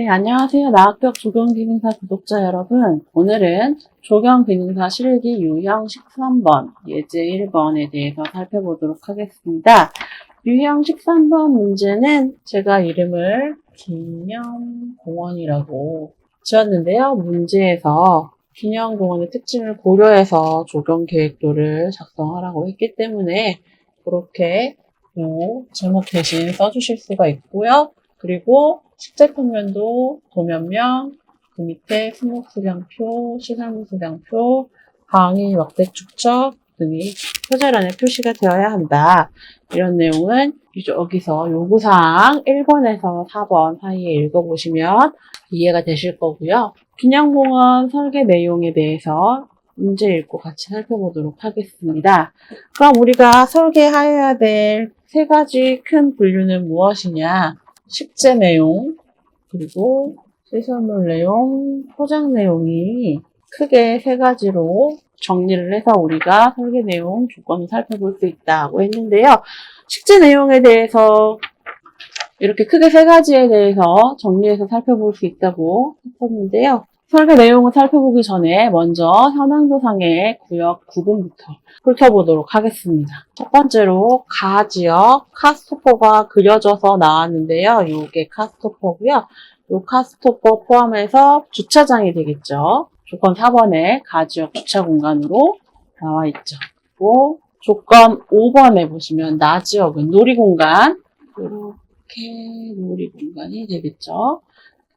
네, 안녕하세요. 나학격 조경기능사 구독자 여러분. 오늘은 조경기능사 실기 유형 13번, 예제 1번에 대해서 살펴보도록 하겠습니다. 유형 13번 문제는 제가 이름을 기념공원이라고 지었는데요. 문제에서 기념공원의 특징을 고려해서 조경 계획도를 작성하라고 했기 때문에 그렇게 요 제목 대신 써주실 수가 있고요. 그리고 식재 평면도 도면명, 그 밑에 수목수량표, 시설물수량표, 강의 막대 축척 등이 표절안에 표시가 되어야 한다. 이런 내용은 여기서 요구사항 1번에서 4번 사이에 읽어보시면 이해가 되실 거고요. 기념공원 설계 내용에 대해서 문제 읽고 같이 살펴보도록 하겠습니다. 그럼 우리가 설계하여야 될 세 가지 큰 분류는 무엇이냐? 식재 내용, 그리고 시설물 내용, 포장 내용이 크게 세 가지로 정리를 해서 우리가 설계 내용 조건을 살펴볼 수 있다고 했는데요. 식재 내용에 대해서 이렇게 크게 세 가지에 대해서 정리해서 살펴볼 수 있다고 했었는데요. 설계 내용을 살펴보기 전에 먼저 현황도상의 구역 구분부터 훑어보도록 하겠습니다. 첫 번째로 가 지역 카스토퍼가 그려져서 나왔는데요. 이게 카스토퍼고요. 이 카스토퍼 포함해서 주차장이 되겠죠. 조건 4번에 가 지역 주차 공간으로 나와 있죠. 그리고 조건 5번에 보시면 나 지역은 놀이공간 이렇게 놀이공간이 되겠죠.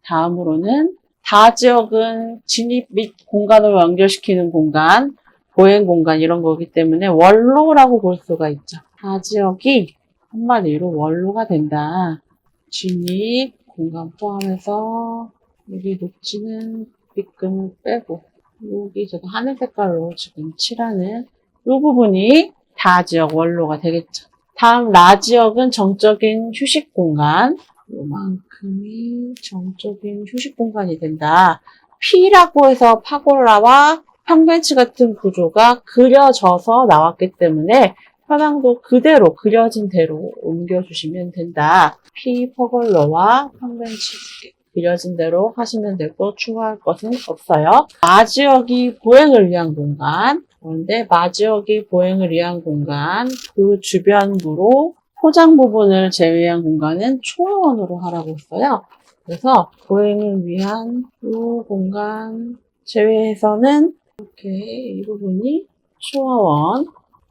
다음으로는 다 지역은 진입 및 공간을 연결시키는 공간, 보행 공간 이런 거기 때문에 원로라고 볼 수가 있죠. 다 지역이 한마디로 원로가 된다. 진입 공간 포함해서 여기 녹지는 빛금을 빼고 여기 제가 하늘 색깔로 지금 칠하는 이 부분이 다 지역 원로가 되겠죠. 다음 라 지역은 정적인 휴식 공간 요만큼이 정적인 휴식 공간이 된다. P라고 해서 파골라와 평벤치 같은 구조가 그려져서 나왔기 때문에 현황도 그대로 그려진 대로 옮겨주시면 된다. P 퍼골러와 평벤치 그려진 대로 하시면 되고 추가할 것은 없어요. 마지역이 보행을 위한 공간 그런데 마지역이 보행을 위한 공간 그 주변부로 포장 부분을 제외한 공간은 초원으로 하라고 했어요. 그래서 보행을 위한 이 공간 제외해서는 이렇게 이 부분이 초원,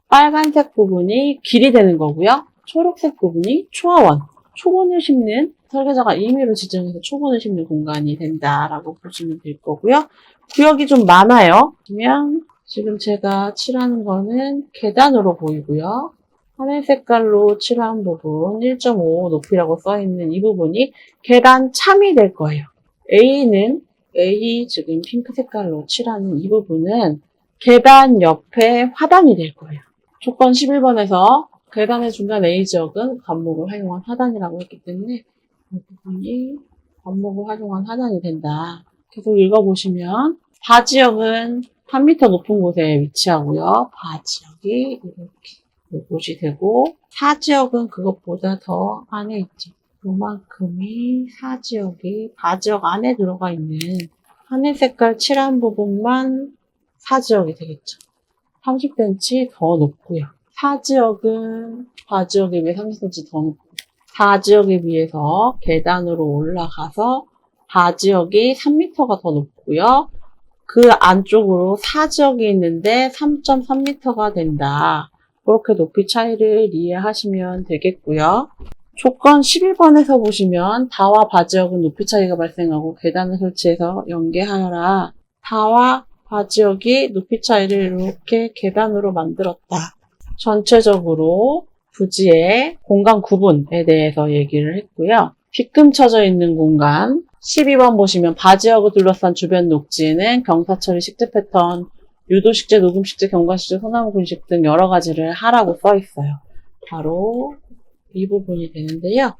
빨간색 부분이 길이 되는 거고요. 초록색 부분이 초원, 초원을 심는 설계자가 임의로 지정해서 초원을 심는 공간이 된다라고 보시면 될 거고요. 구역이 좀 많아요. 그러면 지금 제가 칠하는 거는 계단으로 보이고요. 하늘 색깔로 칠한 부분 1.5 높이라고 써있는 이 부분이 계단 참이 될 거예요. A는 A 지금 핑크 색깔로 칠하는 이 부분은 계단 옆에 화단이 될 거예요. 조건 11번에서 계단의 중간 A 지역은 관목을 활용한 하단이라고 했기 때문에 이 부분이 관목을 활용한 하단이 된다. 계속 읽어보시면 바 지역은 3m 높은 곳에 위치하고요. 바 지역이 이렇게 요것이 되고 사지역은 그것보다 더 안에 있죠. 요만큼이 사지역이 바지역 안에 들어가 있는 하늘 색깔 칠한 부분만 사지역이 되겠죠. 30cm 더 높고요. 사지역은 바지역에 비해 30cm 더 높고 사지역에 비해서 계단으로 올라가서 바지역이 3m가 더 높고요. 그 안쪽으로 사지역이 있는데 3.3m가 된다. 그렇게 높이 차이를 이해하시면 되겠고요. 조건 11번에서 보시면 다와 바지역은 높이 차이가 발생하고 계단을 설치해서 연계하여라. 다와 바지역이 높이 차이를 이렇게 계단으로 만들었다. 전체적으로 부지의 공간 구분에 대해서 얘기를 했고요. 빗금 쳐져 있는 공간 12번 보시면 바지역을 둘러싼 주변 녹지에는 경사처리 식재 패턴, 유도식재, 녹음식재, 경관식재, 소나무 군식 등 여러 가지를 하라고 써 있어요. 바로 이 부분이 되는데요.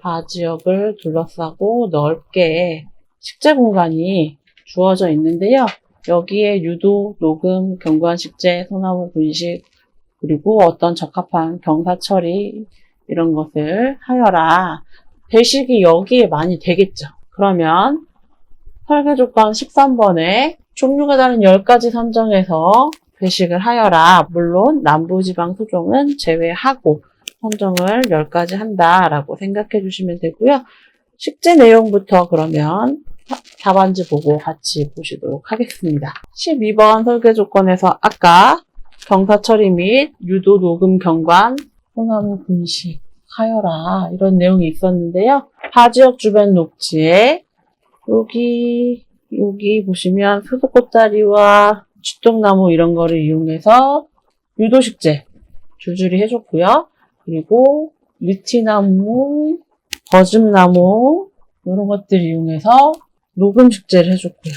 바지역을 둘러싸고 넓게 식재 공간이 주어져 있는데요. 여기에 유도, 녹음, 경관식재, 소나무 군식, 그리고 어떤 적합한 경사 처리 이런 것을 하여라. 배식이 여기에 많이 되겠죠. 그러면 설계 조건 13번에 종류가 다른 10가지 선정해서 배식을 하여라. 물론 남부지방 소종은 제외하고 선정을 10가지 한다라고 생각해 주시면 되고요. 식재 내용부터 그러면 사- 답안지 보고 같이 보시도록 하겠습니다. 12번 설계 조건에서 아까 경사 처리 및 유도 녹음 경관, 소나무 분식 하여라 이런 내용이 있었는데요. 하지역 주변 녹지에 여기 여기 보시면 수도꽃다리와 쥐똥나무 이런 거를 이용해서 유도식재 줄줄이 해줬고요. 그리고 리티나무, 버즘나무 이런 것들 이용해서 녹음식재를 해줬고요.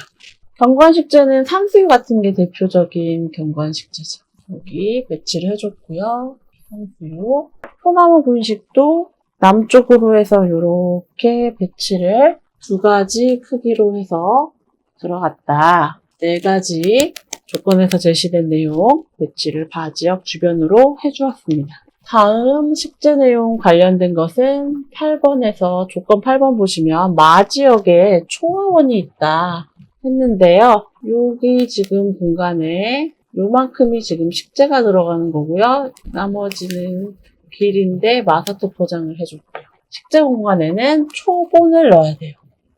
경관식재는 산수유 같은 게 대표적인 경관식재죠. 여기 배치를 해줬고요. 산수유. 소나무 분식도 남쪽으로 해서 이렇게 배치를 두 가지 크기로 해서 들어갔다. 네 가지 조건에서 제시된 내용 배치를 바지역 주변으로 해주었습니다. 다음 식재 내용 관련된 것은 8번에서 조건 8번 보시면 마지역에 초화원이 있다 했는데요. 여기 지금 공간에 요만큼이 지금 식재가 들어가는 거고요. 나머지는 길인데 마사토 포장을 해줬고요. 식재 공간에는 초본을 넣어야 돼요.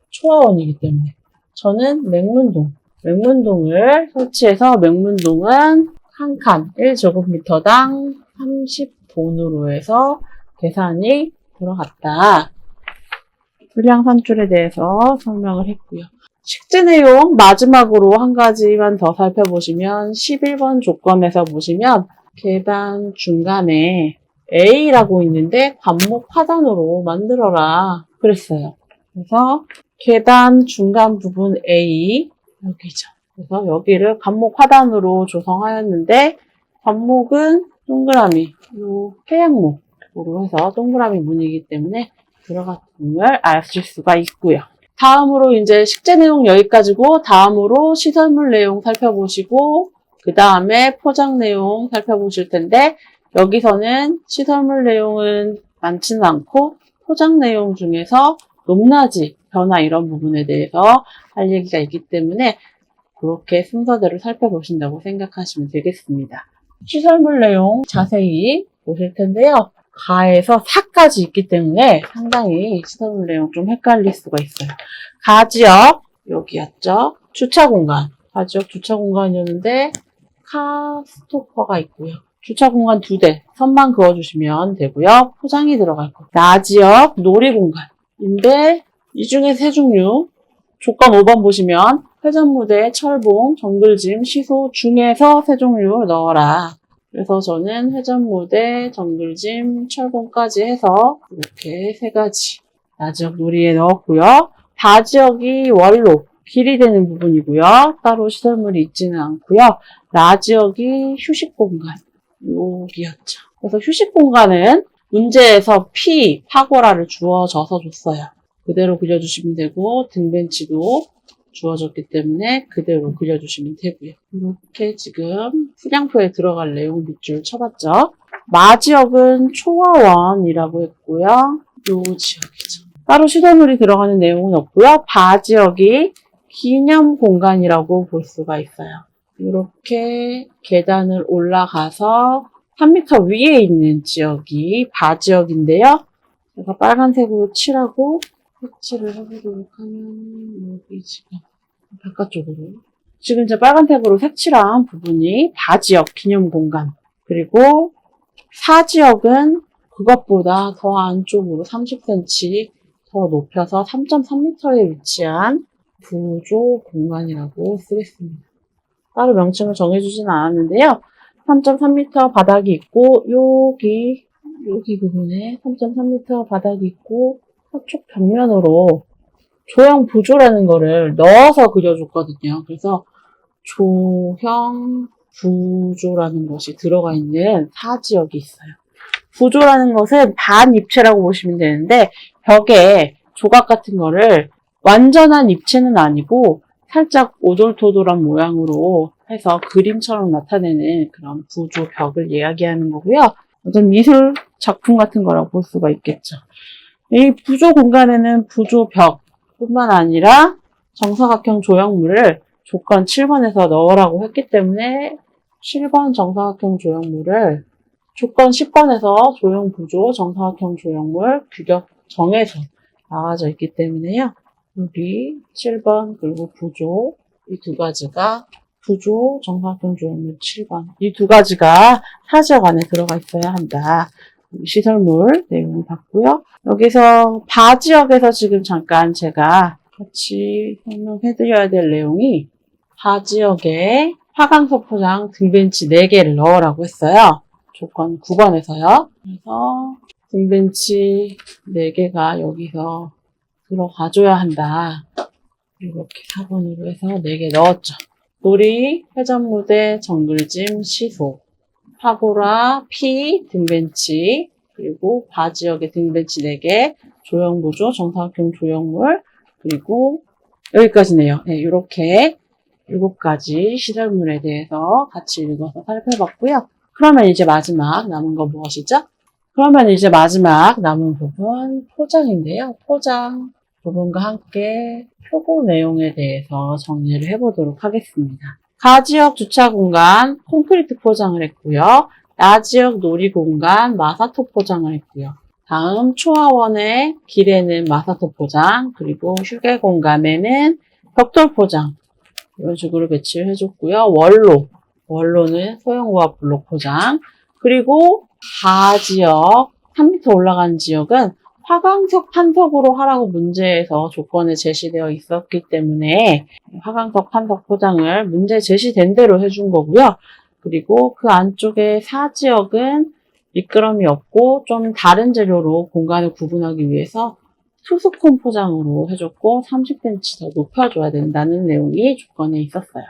초화원이기 때문에. 저는 맹문동, 맹문동을 설치해서 맹문동은 한 칸 1제곱미터당 30본으로 해서 계산이 들어갔다. 불량 산출에 대해서 설명을 했고요. 식재 내용 마지막으로 한 가지만 더 살펴보시면 11번 조건에서 보시면 계단 중간에 A라고 있는데 관목 하단으로 만들어라 그랬어요. 그래서 계단 중간 부분 A 여기죠. 그래서 여기를 관목 하단으로 조성하였는데 관목은 동그라미, 요 태양목으로 해서 동그라미 문이기 때문에 들어갔음을 아실 수가 있고요. 다음으로 이제 식재 내용 여기까지고 다음으로 시설물 내용 살펴보시고 그 다음에 포장 내용 살펴보실 텐데 여기서는 시설물 내용은 많지는 않고 포장 내용 중에서 높낮이, 변화 이런 부분에 대해서 할 얘기가 있기 때문에 그렇게 순서대로 살펴보신다고 생각하시면 되겠습니다. 시설물 내용 자세히 보실 텐데요. 가에서 사까지 있기 때문에 상당히 시설물 내용 좀 헷갈릴 수가 있어요. 가 지역, 여기였죠. 주차 공간. 가 지역 주차 공간이었는데, 카 스토퍼가 있고요. 주차 공간 두 대, 선만 그어주시면 되고요. 포장이 들어갈 거. 나 지역 놀이 공간인데, 이 중에 세 종류, 조건 5번 보시면, 회전무대, 철봉, 정글짐, 시소 중에서 세 종류 넣어라. 그래서 저는 회전무대, 정글짐, 철봉까지 해서 이렇게 세 가지 나지역 놀이에 넣었고요. 다지역이 원로, 길이 되는 부분이고요. 따로 시설물이 있지는 않고요. 라지역이 휴식 공간, 여기였죠. 그래서 휴식 공간은 문제에서 P, 파고라를 주어져서 줬어요. 그대로 그려주시면 되고 등벤치도 주어졌기 때문에 그대로 그려주시면 되고요. 이렇게 지금 수량표에 들어갈 내용 밑줄 쳐봤죠. 마 지역은 초화원이라고 했고요. 요 지역이죠. 따로 시설물이 들어가는 내용은 없고요. 바 지역이 기념 공간이라고 볼 수가 있어요. 이렇게 계단을 올라가서 3m 위에 있는 지역이 바 지역인데요. 제가 빨간색으로 칠하고 색칠을 해보도록 하면 여기 지금 바깥쪽으로 지금 제 빨간색으로 색칠한 부분이 바지역 기념 공간 그리고 사지역은 그것보다 더 안쪽으로 30cm 더 높여서 3.3m에 위치한 부조 공간이라고 쓰겠습니다. 따로 명칭을 정해주진 않았는데요. 3.3m 바닥이 있고 여기 여기 부분에 3.3m 바닥이 있고 서 쪽 벽면으로 조형 부조라는 거를 넣어서 그려줬거든요. 그래서 조형 부조라는 것이 들어가 있는 사지역이 있어요. 부조라는 것은 반 입체라고 보시면 되는데 벽에 조각 같은 거를 완전한 입체는 아니고 살짝 오돌토돌한 모양으로 해서 그림처럼 나타내는 그런 부조 벽을 이야기하는 거고요. 어떤 미술 작품 같은 거라고 볼 수가 있겠죠. 이 부조 공간에는 부조 벽, 뿐만 아니라 정사각형 조형물을 조건 7번에서 넣으라고 했기 때문에 7번 정사각형 조형물을 조건 10번에서 조형 부조 정사각형 조형물 규격 정에서 나와져 있기 때문에요. 여기 7번 그리고 부조 이 두 가지가 부조 정사각형 조형물 7번 이 두 가지가 사지역 안에 들어가 있어야 한다. 시설물 내용을 봤고요. 여기서 바 지역에서 지금 잠깐 제가 같이 설명해드려야 될 내용이 바 지역에 화강석 포장 등벤치 4개를 넣으라고 했어요. 조건 9번에서요. 그래서 등벤치 4개가 여기서 들어가줘야 한다. 이렇게 4번으로 해서 4개 넣었죠. 놀이, 회전무대, 정글짐, 시소, 파고라, 피, 등벤치, 그리고 바 지역의 등벤치 4개, 조형구조, 정사각형 조형물, 그리고 여기까지네요. 네, 이렇게 7가지 시설물에 대해서 같이 읽어서 살펴봤고요. 그러면 이제 마지막 남은 거 무엇이죠? 그러면 이제 마지막 남은 부분 포장인데요. 포장 부분과 함께 표고 내용에 대해서 정리를 해보도록 하겠습니다. 가지역 주차 공간 콘크리트 포장을 했고요. 야지역 놀이 공간 마사토 포장을 했고요. 다음 초하원의 길에는 마사토 포장, 그리고 휴게 공간에는 벽돌 포장 이런 식으로 배치를 해줬고요. 원로, 원로는 소형우합 블록 포장, 그리고 가지역 3m 올라간 지역은 화강석 판석으로 하라고 문제에서 조건에 제시되어 있었기 때문에 화강석 판석 포장을 문제 제시된 대로 해준 거고요. 그리고 그 안쪽에 사지역은 미끄럼이 없고 좀 다른 재료로 공간을 구분하기 위해서 투스콘 포장으로 해줬고 30cm 더 높여줘야 된다는 내용이 조건에 있었어요.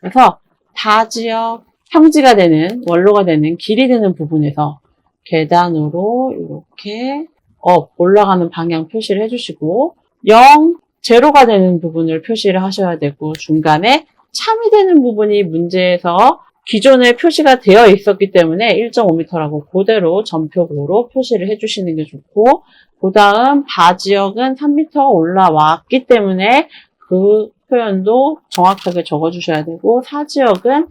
그래서 다지역 평지가 되는 원로가 되는 길이 되는 부분에서 계단으로 이렇게 업 올라가는 방향 표시를 해주시고 0 제로가 되는 부분을 표시를 하셔야 되고 중간에 참이 되는 부분이 문제에서 기존에 표시가 되어 있었기 때문에 1.5m라고 그대로 전표고로 표시를 해주시는 게 좋고 그 다음 바 지역은 3m 올라왔기 때문에 그 표현도 정확하게 적어주셔야 되고 사 지역은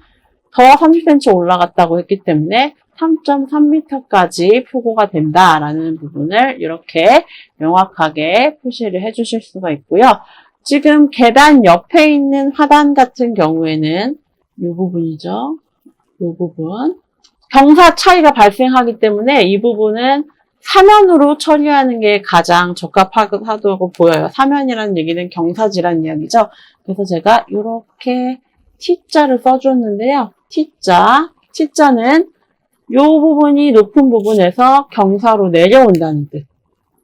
더 30cm 올라갔다고 했기 때문에 3.3m까지 표고가 된다라는 부분을 이렇게 명확하게 표시를 해주실 수가 있고요. 지금 계단 옆에 있는 화단 같은 경우에는 이 부분이죠. 이 부분. 경사 차이가 발생하기 때문에 이 부분은 사면으로 처리하는 게 가장 적합하다고 보여요. 사면이라는 얘기는 경사지라는 이야기죠. 그래서 제가 이렇게 T자를 써줬는데요. T자, T자는 이 부분이 높은 부분에서 경사로 내려온다는 뜻.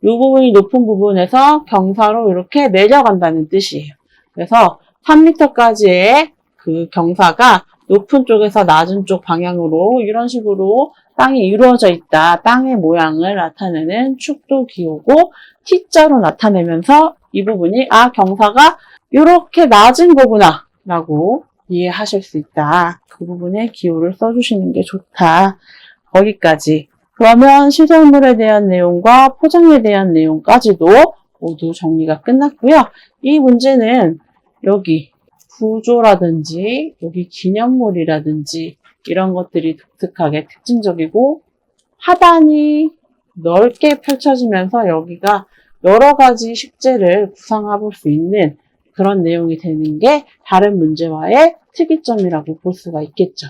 이 부분이 높은 부분에서 경사로 이렇게 내려간다는 뜻이에요. 그래서 3m까지의 그 경사가 높은 쪽에서 낮은 쪽 방향으로 이런 식으로 땅이 이루어져 있다. 땅의 모양을 나타내는 축도 기호고 T자로 나타내면서 이 부분이 아 경사가 이렇게 낮은 거구나 라고 이해하실 수 있다. 그 부분에 기호를 써주시는 게 좋다. 거기까지. 그러면 시설물에 대한 내용과 포장에 대한 내용까지도 모두 정리가 끝났고요. 이 문제는 여기 구조라든지 여기 기념물이라든지 이런 것들이 독특하게 특징적이고 하단이 넓게 펼쳐지면서 여기가 여러 가지 식재를 구상해 볼 수 있는 그런 내용이 되는 게 다른 문제와의 특이점이라고 볼 수가 있겠죠.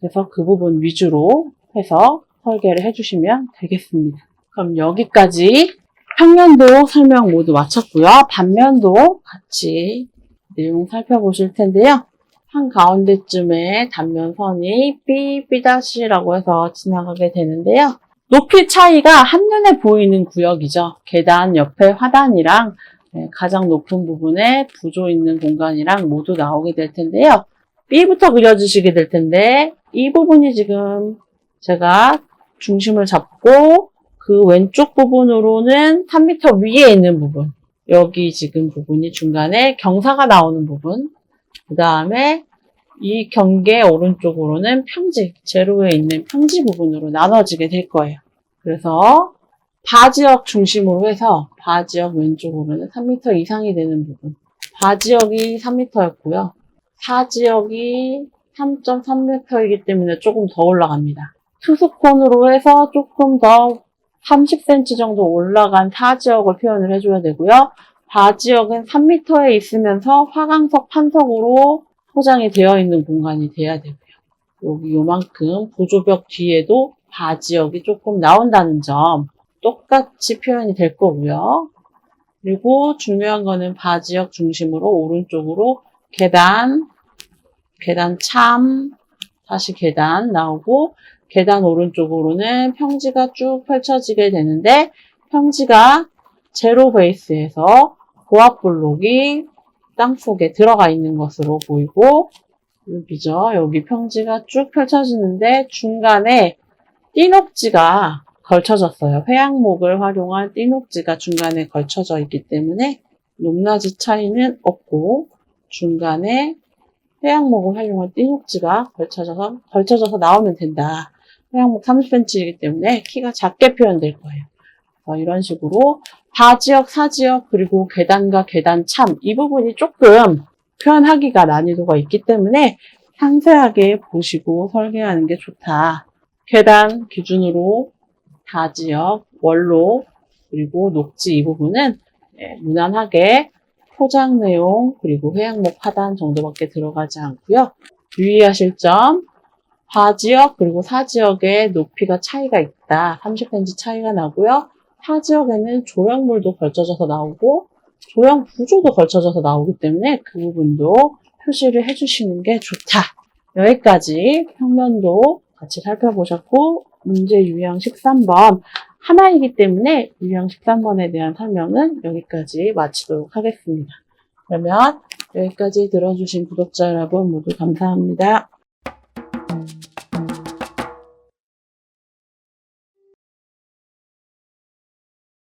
그래서 그 부분 위주로 해서 설계를 해주시면 되겠습니다. 그럼 여기까지 평면도 설명 모두 마쳤고요. 단면도 같이 내용 살펴보실 텐데요. 한 가운데쯤에 단면선이 B'라고 해서 지나가게 되는데요. 높이 차이가 한눈에 보이는 구역이죠. 계단 옆에 화단이랑 네, 가장 높은 부분에 부조 있는 공간이랑 모두 나오게 될 텐데요. B부터 그려주시게 될 텐데 이 부분이 지금 제가 중심을 잡고 그 왼쪽 부분으로는 3m 위에 있는 부분 여기 지금 부분이 중간에 경사가 나오는 부분 그 다음에 이 경계 오른쪽으로는 평지, 제로에 있는 평지 부분으로 나눠지게 될 거예요. 그래서 바지역 중심으로 해서 바지역 왼쪽으로는 3m 이상이 되는 부분. 바지역이 3m였고요. 사지역이 3.3m이기 때문에 조금 더 올라갑니다. 투스콘으로 해서 조금 더 30cm 정도 올라간 타지역을 표현을 해줘야 되고요. 바지역은 3m에 있으면서 화강석 판석으로 포장이 되어 있는 공간이 돼야 되고요. 여기 요만큼 보조벽 뒤에도 바지역이 조금 나온다는 점 똑같이 표현이 될 거고요. 그리고 중요한 거는 바지역 중심으로 오른쪽으로 계단, 계단 참, 다시 계단 나오고 계단 오른쪽으로는 평지가 쭉 펼쳐지게 되는데 평지가 제로 베이스에서 고압 블록이 땅 속에 들어가 있는 것으로 보이고 여기죠. 여기 평지가 쭉 펼쳐지는데 중간에 띠녹지가 걸쳐졌어요. 회양목을 활용한 띠녹지가 중간에 걸쳐져 있기 때문에 높낮이 차이는 없고 중간에 회양목을 활용한 띠녹지가 걸쳐져서 걸쳐져서 나오면 된다. 회양목 30cm이기 때문에 키가 작게 표현될 거예요. 어, 이런 식으로 바지역, 사지역, 그리고 계단과 계단 참, 이 부분이 조금 표현하기가 난이도가 있기 때문에 상세하게 보시고 설계하는 게 좋다. 계단 기준으로 다지역, 원로, 그리고 녹지 이 부분은 예, 무난하게 포장 내용, 그리고 회양목 하단 정도밖에 들어가지 않고요. 유의하실 점, 바지역 그리고 사지역의 높이가 차이가 있다. 30cm 차이가 나고요. 사지역에는 조형물도 걸쳐져서 나오고 조형 구조도 걸쳐져서 나오기 때문에 그 부분도 표시를 해주시는 게 좋다. 여기까지 평면도 같이 살펴보셨고 문제 유형 13번 하나이기 때문에 유형 13번에 대한 설명은 여기까지 마치도록 하겠습니다. 그러면 여기까지 들어주신 구독자 여러분 모두 감사합니다.